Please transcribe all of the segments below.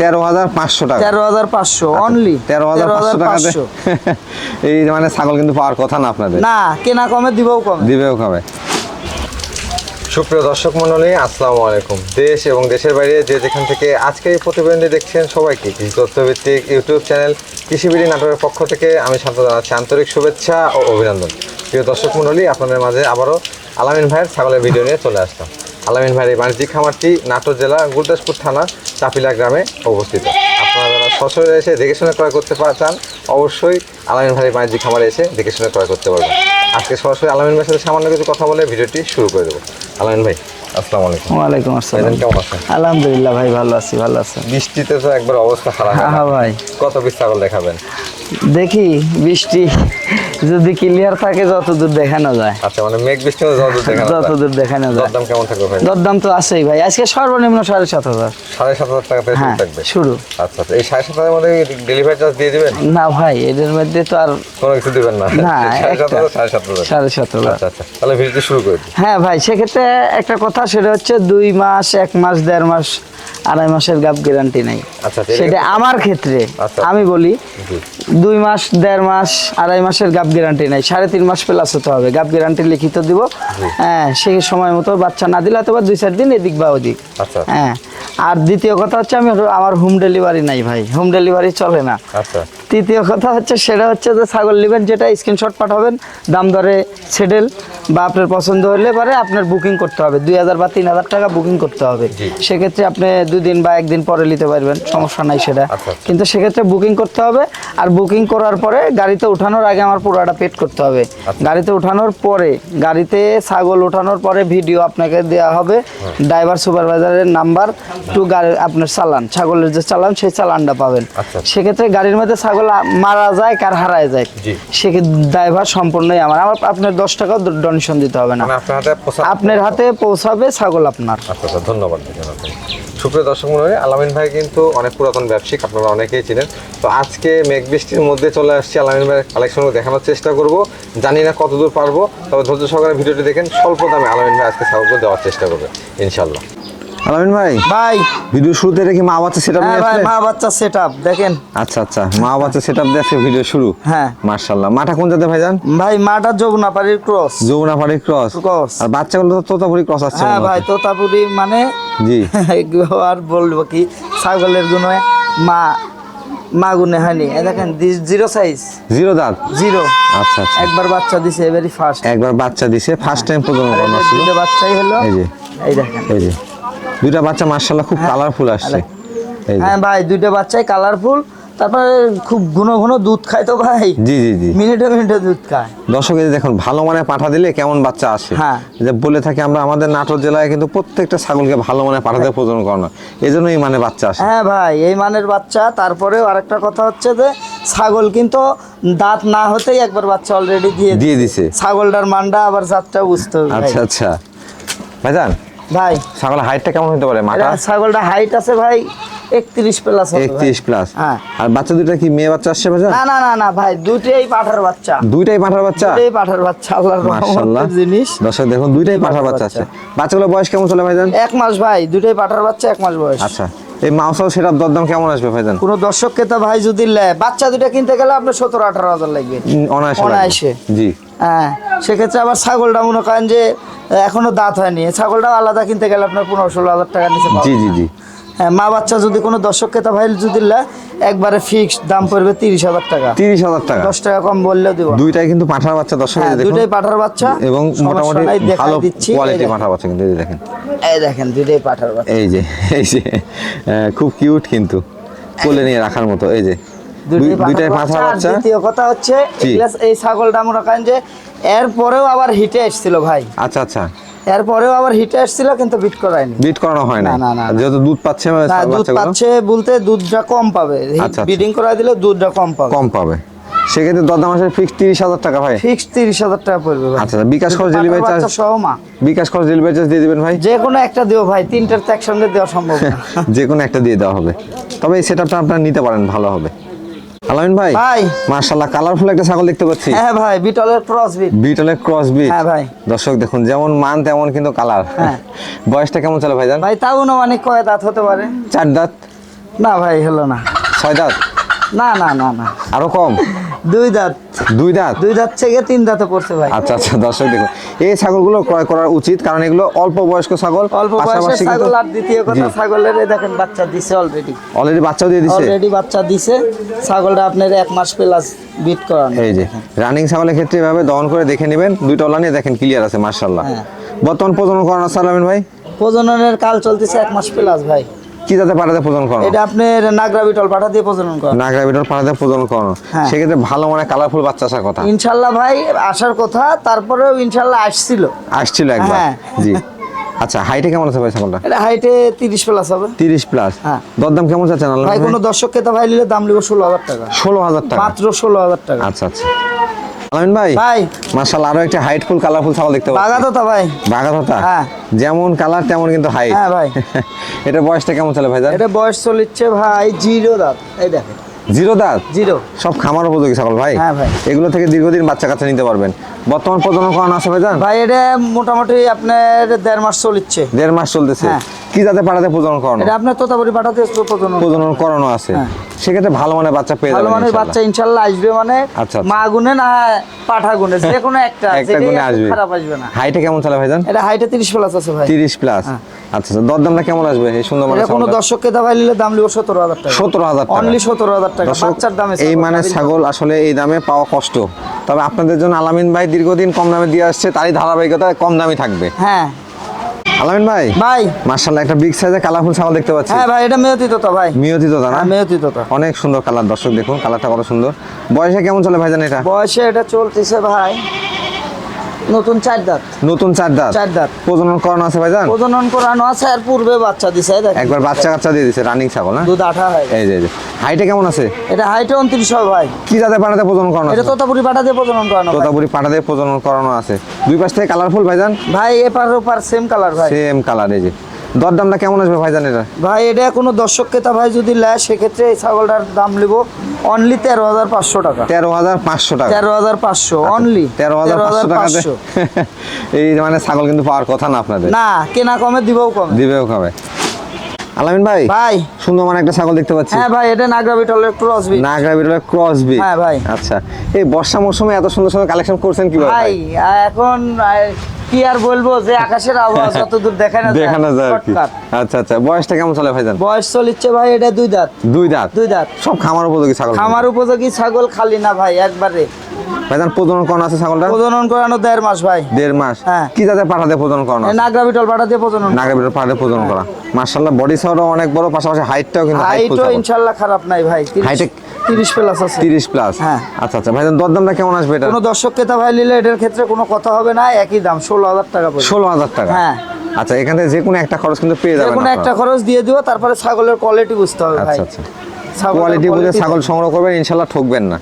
তেরো হাজার পাঁচশো টাকা। তেরো হাজার পাঁচশো অনলি তেরো হাজার পাঁচশো টাকাতে এই মানে ছাগল কিন্তু পাওয়ার কথা না আপনাদের। না কেনা কমে দিবও কমে। দিবেও খাবে সুপ্রিয় দর্শক মণ্ডলী আসসালামু আলাইকুম। দেশ এবং দেশের বাইরে যে যেখান থেকে আজকে এই প্রতিবেদনটি দেখছেন সবাইকে কৃষি তথ্যভিত্তিক ইউটিউব চ্যানেল কৃষিবিড়ি নাটকের পক্ষ থেকে আমি শান্ত জানাচ্ছি আন্তরিক শুভেচ্ছা ও অভিনন্দন। প্রিয় দর্শক মণ্ডলী আপনাদের মাঝে আবারও আলামিন ভাইয়ের ছাগলের ভিডিও নিয়ে চলে আসলাম। আলামিন ভাইয়ের বাণিজ্যিক খামারটি নাটোর জেলা গুরদাসপুর থানা চাপিলা গ্রামে অবস্থিত। আপনারা যারা সশরীরে এসে দেখে শুনে ক্রয় করতে চান অবশ্যই আলামিন ভাই বাণিজ্যিক খামারে এসে দেখে শুনে ক্রয় করতে পারবেন। আজকে সরাসরি আলামিন ভাইয়ের সাথে সামান্য কিছু কথা বলে ভিডিওটি শুরু করে দেবো। আলামিন ভাই আসসালামু আলাইকুম। ওয়ালাইকুম আসসালাম। ভাইজান কেমন আছেন? আলহামদুলিল্লাহ ভাই ভালো আছি ভালো আছেন বৃষ্টিতে তো একবার অবস্থা খারাপ। হয়ে হ্যাঁ ভাই। কত পিস ছাগল দেখাবেন? দেখি বৃষ্টি। যদি ক্লিয়ার থাকে যতদূর দেখানো যায়। আচ্ছা মানে মেঘ বৃষ্টি মধ্যে যত দেখা যতদূর দেখানো যায়। দাম কেমন থাকবে ভাই? দরদাম তো আছেই ভাই। আজকে সর্বনিম্ন সাড়ে সাত হাজার। সাড়ে সাত হাজার টাকা থেকে হ্যাঁ থাকবে? শুরু। আচ্ছা আচ্ছা। এই সাড়ে সাত হাজারের মধ্যে ডেলিভারি চার্জ দিয়ে দিবেন? না ভাই এদের মধ্যে তো আর কোনো কিছু দিবেন না। না, সাড়ে সাত একটা। হাজার সাড়ে সাত হাজার। সাড়ে সাত হাজার। আচ্ছা আচ্ছা। তাহলে ভিডিওটি শুরু করে দিই। হ্যাঁ ভাই সেক্ষেত্রে একটা কথা সেটা হচ্ছে দুই মাস এক মাস দেড় মাস আড়াই মাসের গাপ গ্যারান্টি নাই। সেটা আমার ক্ষেত্রে আচ্ছা। আমি বলি দুই মাস দেড় মাস আড়াই মাসের গাপ গ্যারান্টি নাই। সাড়ে তিন মাস প্লাস হতে হবে। গাপ গ্যারান্টি লিখিত দিব। হ্যাঁ সেই সময় মতো বাচ্চা না দিলে অথবা দুই চার দিন এদিক বা ওদিক। আচ্ছা। হ্যাঁ। আর দ্বিতীয় কথা হচ্ছে আমি আমার হোম ডেলিভারি নাই ভাই। হোম ডেলিভারি চলে না। আচ্ছা। তৃতীয় কথা হচ্ছে সেটা হচ্ছে যে ছাগল নেবেন যেটা স্ক্রিনশট পাঠাবেন দাম দরে সেটেল বা আপনার পছন্দ হলে পরে আপনার বুকিং করতে হবে। দুই হাজার বা তিন হাজার টাকা বুকিং করতে হবে। সেক্ষেত্রে আপনি দুই দিন বা একদিন পরে নিতে পারবেন সমস্যা নাই সেটা। আচ্ছা, আচ্ছা। কিন্তু সেক্ষেত্রে বুকিং করতে হবে আর বুকিং করার পরে গাড়িতে ওঠানোর আগে আমার পুরোটা পেড করতে হবে। আচ্ছা। গাড়িতে ওঠানোর পরে গাড়িতে ছাগল ওঠানোর পরে ভিডিও আপনাকে দেওয়া হবে। ড্রাইভার সুপারভাইজারের নাম্বার টু গাড়ি আপনার চালান ছাগলের যে চালান সেই চালানটা পাবেন। আচ্ছা। সেক্ষেত্রে গাড়ির মধ্যে ছাগল মারা যায় কার হারায় যায়। সেক্ষেত্রে ড্রাইভার সম্পূর্ণই আমার। আমার আপনার দশ টাকা ডোনেশন দিতে হবে না। মানে আপনার হাতে পৌঁছাবে ছাগল আপনার। আচ্ছা আচ্ছা ধন্যবাদ সুপ্রিয় দর্শক মনে আলামিন ভাই কিন্তু অনেক পুরাতন ব্যবসায়িক আপনারা অনেকেই চিনেন। তো আজকে মেঘ বৃষ্টির মধ্যে চলে আসছি আলামিন ভাইয়ের কালেকশনগুলো দেখানোর চেষ্টা করব। জানি না কতদূর পারব তবে ধৈর্য সহকারে ভিডিওটি দেখেন। স্বল্প দামে আলামিন ভাই আজকে ছাগলগুলো দেওয়ার চেষ্টা করবে ইনশাল্লাহ আলামিন ভাই? ভাই। ভিডিও শুরুতে রেখে মা বাচ্চা সেটা হ্যাঁ ভাই মা বাচ্চা সেট দেখেন। আচ্ছা আচ্ছা মা বাচ্চা সেট আপ দিয়ে ভিডিও শুরু। হ্যাঁ। মার্শাল্লাহ মাটা কোন জাতে ভাইজান? ভাই মাটা যমুনাপাড়ির ক্রস। যমুনাপাড়ি ক্রস। Cross। আর বাচ্চাগুলো তো তোতাপুরি ক্রস আসছে হ্যাঁ ভাই। তোতাপুরি মানে জি। আর বলব কি ছাগলের জন্য মা মা গুনে হয়নি। দেখেন জিরো সাইজ জিরো দাঁত? জিরো আচ্ছা আচ্ছা। একবার বাচ্চা দিছে এবারই ফার্স্ট একবার বাচ্চা দিছে ফার্স্ট টাইম প্রজনন বাচ্চাই হলো। এই যে। এই দেখেন। এই যে। দুইটা বাচ্চা মার্শাল্লাহ খুব কালারফুল আসছে। হ্যাঁ ভাই দুইটা বাচ্চাই কালারফুল তারপরে খুব ঘন ঘন দুধ খায় তো ভাই। জি জি জি। মিনিটে মিনিটে দুধ খায়। দর্শক এই যে দেখুন ভালো মানে পাঠা দিলে কেমন বাচ্চা আসে। হ্যাঁ। যে বলে থাকি আমরা আমাদের নাটোর জেলায় কিন্তু প্রত্যেকটা ছাগলকে ভালো মানে পাঠাতে প্রজনন করানো এই জন্যই মানে বাচ্চা আসে। হ্যাঁ ভাই এই মানের বাচ্চা। তারপরেও আরেকটা কথা হচ্ছে যে ছাগল কিন্তু দাঁত না হতেই একবার বাচ্চা অলরেডি দিয়ে দিয়ে দিছে। ছাগলটার মানটা আবার জাতটা বুঝতে হবে। আচ্ছা আচ্ছা। ভাইজান ভাই। হাইটটা কেমন হতে পারে মাথা? ছাগলটা হাইট আছে ভাই একত্রিশ প্লাস একত্রিশ প্লাস হ্যাঁ। আর বাচ্চা দুটো কি মেয়ে বাচ্চা আসছে না না না না ভাই দুটেই পাঠার বাচ্চা। দুইটাই পাঠার বাচ্চা? দুটেই পাঠার বাচ্চা আল্লাহর রহমতের জিনিস। দর্শক দেখুন দুইটাই পাঠার বাচ্চা আছে। বাচ্চাগুলো বয়স কেমন চলে ভাইজান এক মাস ভাই দুটেই পাঠার বাচ্চা এক মাস বয়স। আচ্ছা। এই মাউসাও সেটার দরদাম কেমন আসবে ভাইজান? কোনো দর্শককে ক্রেতা ভাই যদি লে বাচ্চা দুটো কিনতে গেলে আপনার সতেরো আঠারো হাজার লাগবে। অনায়াসে অনায়াসে। জি। হ্যাঁ সেক্ষেত্রে আবার ছাগলটা মনে করেন যে এখনও দাঁত হয়নি। ছাগলটাও আলাদা কিনতে গেলে আপনার পনেরো ষোলো হাজার টাকা নিচে জি জি জি। মা বাচ্চা যদি কোনো দর্শক ক্রেতা ভাই যদি একবারে ফিক্সড দাম পড়বে তিরিশ হাজার টাকা। তিরিশ হাজার টাকা। দশ টাকা কম বললেও দিব। দুইটাই কিন্তু পাঠার বাচ্চা দর্শক হ্যাঁ দুটোই পাঠার বাচ্চা। এবং মোটামুটি ভালো দিচ্ছি। কোয়ালিটি পাঠার বাচ্চা কিন্তু দেখেন। এই দেখেন দুটোই পাঠার বাচ্চা। এই যে এই যে আহ, খুব কিউট কিন্তু কোলে নিয়ে রাখার মতো এই যে। দুই- দুইটাই পাঠার বাচ্চা। দ্বিতীয় কথা হচ্ছে এই ছাগলটা মনে করেন যে এরপরেও আবার হিটে এসেছিল ভাই। আচ্ছা আচ্ছা। এরপরেও আবার হিটে এসেছিল কিন্তু বিট করায়নি। বিট করানো হয় না না, না। যেহেতু দুধ পাচ্ছে না দুধ পাচ্ছে বলতে দুধটা কম পাবে। আচ্ছা, আচ্ছা। বিডিং করা দিলে দুধটা কম পাবে। কম পাবে। সেক্ষেত্রে দরদাম আসে ফিক্স তিরিশ হাজার টাকা ভাই। ফিক্সড তিরিশ হাজার টাকা পড়বে আচ্ছা বিকাশ খরচ ডেলিভারি চার্জ সহ মা। বিকাশ খরচ ডেলিভারি চার্জ দিয়ে দিবেন ভাই? যে কোনো একটা দিও ভাই তিনটার তো একসঙ্গে দেওয়া সম্ভব না। যে কোনো একটা দিয়ে দেওয়া হবে। তবে এই সেট আপটা আপনারা নিতে পারেন ভালো হবে। আলামিন ভাই? ভাই। মার্শাল্লাহ কালারফুল একটা ছাগল দেখতে পাচ্ছি। হ্যাঁ ভাই বিটলের ক্রস বিট বিটলের ক্রস বিট হ্যাঁ ভাই। দর্শক দেখুন যেমন মান তেমন কিন্তু কালার হ্যাঁ। বয়সটা কেমন চলে ভাইজান? ভাই তাও না অনেক কয় দাঁত হতে পারে? চার দাঁত? না ভাই হলো না। ছয় দাঁত? না না না না। আরও কম? দুই দাঁত। দুই দাঁত? দুই দাঁত থেকে তিন দাঁতে পড়ছে ভাই। আচ্ছা আচ্ছা দর্শক দেখুন এই ছাগলগুলো ক্রয় করা উচিত কারণ এগুলো অল্প বয়স্ক ছাগল অল্প বয়সে ছাগল আর দ্বিতীয় কথা ছাগলের দেখেন বাচ্চা দিছে অলরেডি অলরেডি বাচ্চাও দিয়ে দিছে? অলরেডি বাচ্চা দিছে। ছাগলটা আপনার এক মাস প্লাস বিট করানো। এই যে রানিং ছাগলের ক্ষেত্রে এভাবে দহন করে দেখে নেবেন দুইটা ওলানি দেখেন ক্লিয়ার আছে মার্শাল্লাহ হ্যাঁ। বর্তমান প্রজনন করানো আছে আলামিন ভাই? প্রজননের কাল চলতেছে এক মাস প্লাস ভাই। কি যাতে পাঠাতে প্রজনন করানো? এটা আপনার নাগরা বিটল পাঠা দিয়ে প্রজনন নাগরা বিটল পাঠাতে প্রজনন করানো। হ্যাঁ। সেক্ষেত্রে ভালো মানে কালারফুল বাচ্চা আসার কথা। ইনশাল্লাহ ভাই আসার কথা তারপরেও ইনশাল্লাহ আসছিল। আসছিল একবার। হ্যাঁ। জি। আচ্ছা হাইটে কেমন আছে ভাই ছাগলটা? এটা হাইটে তিরিশ প্লাস হবে। তিরিশ প্লাস হ্যাঁ। দরদাম কেমন চাচ্ছেন ভাই কোনো দর্শক ক্রেতা ভাই নিলে দাম হাজার টাকা। ষোলো হাজার টাকা। মাত্র ষোলো হাজার টাকা। আচ্ছা আচ্ছা। আলামিন ভাই ভাই। মার্শাল্লাহ আরও একটা হাইটফুল কালারফুল ছাগল দেখতে বাগা পাচ্ছি। তো তা ভাই। বাঘা তোতা হ্যাঁ। যেমন কালার তেমন কিন্তু হাইট হ্যাঁ ভাই। এটা বয়সটা কেমন চলে ভাই এটা বয়স চলিচ্ছে ভাই জিরো দাঁত। এই দেখেন। জিরো দাঁত? জিরো। সব খামার উপযোগী ছাগল ভাই? হ্যাঁ ভাই। এগুলো থেকে দীর্ঘদিন বাচ্চা কাচ্চা নিতে পারবেন। বর্তমান প্রজনন করানো আছে ভাই জান ভাই এটা মোটামুটি আপনার দেড় মাস চলিচ্ছে। দেড় মাস চলতেছে। হ্যাঁ। কি যাতে পাঠাতে প্রজনন করানো? এটা আপনার তোতাপুরি পাঠাতে প্রজনন। প্রজনন করানো আছে। হ্যাঁ। সেক্ষেত্রে ভালো মানে বাচ্চা পেয়ে ভালো যাবেন মানের বাচ্চা ইনশাল্লাহ আসবে মানে আচ্ছা, আচ্ছা। মা গুনে না পাঠা গুনে যে কোনো একটা। একটা গুণে আসবে। খারাপ আসবে না। হাইটে কেমন চলে ভাইজান? এটা হাইটে তিরিশ প্লাস আছে ভাই। তিরিশ প্লাস আচ্ছা আচ্ছা দরদামটা কেমন আসবে এই সুন্দর মানে কোনো ভাই নিলে দাম লিব সতেরো হাজার টাকা। সতেরো হাজার টাকা। অনলি সতেরো হাজার টাকা। বাচ্চার দামে এই মানে ছাগল আসলে এই দামে পাওয়া কষ্ট। তবে আপনাদের জন্য আলামিন ভাই দীর্ঘদিন কম দামে দিয়ে আসছে তারই ধারাবাহিকতা কম দামি থাকবে। হ্যাঁ। আলামিন ভাই? ভাই। মার্শাল্লাহ একটা বিগ সাইজের কালারফুল ছাগল দেখতে পাচ্ছি। হ্যাঁ ভাই এটা মেয়তি তোতা ভাই। মিয়তি হ্যাঁ মেয়তি তোতা। অনেক সুন্দর কালার দর্শক দেখুন কালারটা কত সুন্দর। বয়সে কেমন চলে ভাইজান এটা? বয়সে এটা চলতেছে ভাই নতুন চার দাঁত। নতুন চার দাঁত? চার দাঁত। প্রজনন করানো আছে ভাইজান? প্রজনন করানো আছে আর পূর্বে বাচ্চা দিছে একবার বাচ্চা কাচ্চা দিয়ে দিছে রানিং ছাগল না? দুধ আঠা হয়। এই যে হাইটে কেমন আছে? এটা হাইটে উনত্রিশ হয় ভাই। কি যাতে পাঠাতে প্রজনন করানো এটা তোতাপুরি দিয়ে প্রজনন করানো ভাই। তোতাপুরি পাটাতে প্রজনন করানো আছে। দুই পাশ থেকে কালারফুল ভাইজান? ভাই এপার ওপার সেম কালার ভাই। সেম কালার এই যে। দরদামটা কেমন আসবে ভাইজান এটা? ভাই এটা কোনো দর্শক ক্রেতা ভাই যদি নেয় সেক্ষেত্রে এই ছাগলটার দাম নিব অনলি তেরো হাজার পাঁচশো টাকা। তেরো হাজার পাঁচশো টাকা। তেরো হাজার পাঁচশো অনলি তেরো হাজার পাঁচশো টাকা এই মানে ছাগল কিন্তু পাওয়ার কথা না আপনাদের। না কেনা কমে দিবেও কমে। দিবেও খাবে আলামিন ভাই? ভাই। সুন্দর মানে একটা ছাগল দেখতে পাচ্ছি। হ্যাঁ ভাই এটা নাগরা বিটলের ক্রস বিট নাগরা বিটলের ক্রস বি হ্যাঁ ভাই। আচ্ছা এই বর্ষা মৌসুমে এত সুন্দর সুন্দর কালেকশন করছেন কীভাবে ভাই এখন কি আর বলব যে আকাশের আবহাওয়া যতদূর দেখা না যায় দেখানো যায় কি। আচ্ছা আচ্ছা বয়সটা কেমন চলে ভাইজান? বয়স চলিচ্ছে ভাই এটা দুই দাঁত। দুই দাঁত? দুই দাঁত। সব খামার উপযোগী ছাগল। খামার উপযোগী ছাগল খালি না ভাই একবারে। ভাইজান প্রজনন করানো আছে ছাগলটা? প্রজনন করানো দেড় মাস ভাই। দেড় মাস? হ্যাঁ। কি যাতে পাঠাতে প্রজনন করানো নাগরা বিটল পাঠা দিয়ে প্রজনন নাগরা বিটল পাঠাতে প্রজনন করা। বডি সাইজও অনেক বড় পাশাপাশি হাইটটাও কিন্তু হাইটও খারাপ নাই ভাই। Height-এ- তিরিশ প্লাস আছে। তিরিশ প্লাস হ্যাঁ। আচ্ছা আচ্ছা। ভাইজান দরদামটা কেমন আসবে এটা? কোনো দর্শক ক্রেতা ভাই নিলে এটার ক্ষেত্রে কোনো কথা হবে না একই দাম ষোলো হাজার টাকা পড়বে। ষোলো হাজার টাকা? হ্যাঁ। আচ্ছা এখান থেকে যে কোনো একটা খরচ কিন্তু পেয়ে যে যাবেন কোনো একটা খরচ দিয়ে দিব তারপরে ছাগলের কোয়ালিটি বুঝতে হবে ভাই। আচ্ছা। আচ্ছা কোয়ালিটি বুঝে ছাগল সংগ্রহ করবেন ইনশাল্লাহ ঠকবেন না।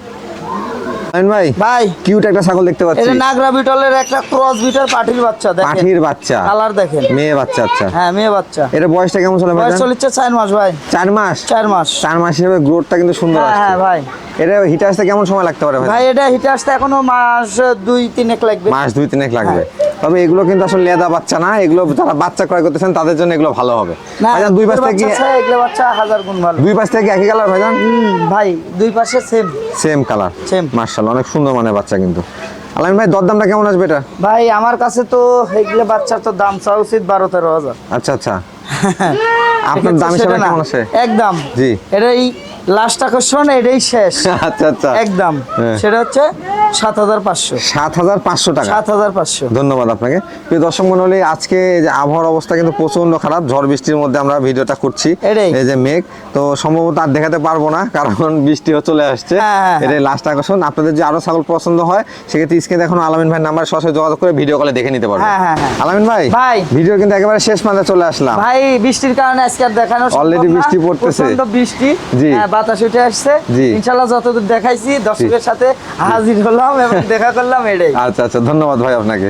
ভাই ভাই। কিউট একটা ছাগল দেখতে পাচ্ছি। এটা নাগরা বিটলের একটা ক্রস বিটার পাটির বাচ্চা দেখেন। পাঠির বাচ্চা। কালার দেখেন। মেয়ে বাচ্চা আচ্ছা। হ্যাঁ মেয়ে বাচ্চা। এটা বয়সটা কেমন চলে বয়স চলিচ্ছে চার মাস ভাই। চার মাস? চার মাস। চার মাস হিসেবে গ্রোথটা কিন্তু সুন্দর হ্যাঁ হ্যাঁ ভাই। এটা হিটে আসতে কেমন সময় লাগতে পারে ভাই? ভাই এটা হিটে আসতে এখনও মাস দুই তিনেক লাগবে। মাস দুই তিনেক লাগবে। হ্যাঁ। তবে এগুলো কিন্তু আসলে লেদা বাচ্চা না। এগুলো যারা বাচ্চা ক্রয় করতেছেন তাদের জন্য এগুলো ভালো হবে। ভাইজান দুই পাশ থেকে এগুলো বাচ্চা হাজার গুণ ভালো। দুই পাশ থেকে একই কালার ভাইজান? ভাই দুই পাশে সেম সেম কালার Same. মার্শাল অনেক সুন্দর মানে বাচ্চা কিন্তু। আলামিন ভাই দরদামটা কেমন আসবে এটা? ভাই আমার কাছে তো এইগুলো বাচ্চার তো দাম চাওয়া উচিত বারো তেরো হাজার। আচ্ছা আচ্ছা। আপনার দাম সেটা হিসাবে কেমন আছে? একদম। জি। এটাই লাস্ট আকর্ষণ এটাই শেষ। আচ্ছা আচ্ছা। একদম। হ্যাঁ। সেটা হচ্ছে সাত হাজার পাঁচশো। সাত হাজার পাঁচশো টাকা। সাত হাজার পাঁচশো। ধন্যবাদ আপনাকে। প্রিয় দর্শক মন্ডলী আজকে যে আবহাওয়ার অবস্থা কিন্তু প্রচণ্ড খারাপ। ঝড় বৃষ্টির মধ্যে আমরা ভিডিওটা করছি। এই যে মেঘ। তো সম্ভবত আর দেখাতে পারব না কারণ বৃষ্টিও চলে আসছে। হ্যাঁ, হ্যাঁ, এটাই লাস্ট আকর্ষণ। আপনাদের যে আরও ছাগল পছন্দ হয় সেক্ষেত্রে স্ক্রিনে এখন আলামিন ভাই নাম্বার সরাসরি যোগাযোগ করে ভিডিও কলে দেখে নিতে পারবেন। হ্যাঁ, হ্যাঁ, হ্যাঁ। আলামিন ভাই ভাই। ভিডিও কিন্তু একেবারে শেষ প্রান্তে চলে আসলাম। ভাই বৃষ্টির কারণে আজকে আর দেখানো অলরেডি বৃষ্টি পড়তেছে। বৃষ্টি। হ্যাঁ, বাতাস উঠে আসছে জি। ইনশাল্লাহ যতদূর দেখাইছি দর্শকের সাথে হাজির হলাম এবং দেখা করলাম এটাই আচ্ছা আচ্ছা ধন্যবাদ ভাই আপনাকে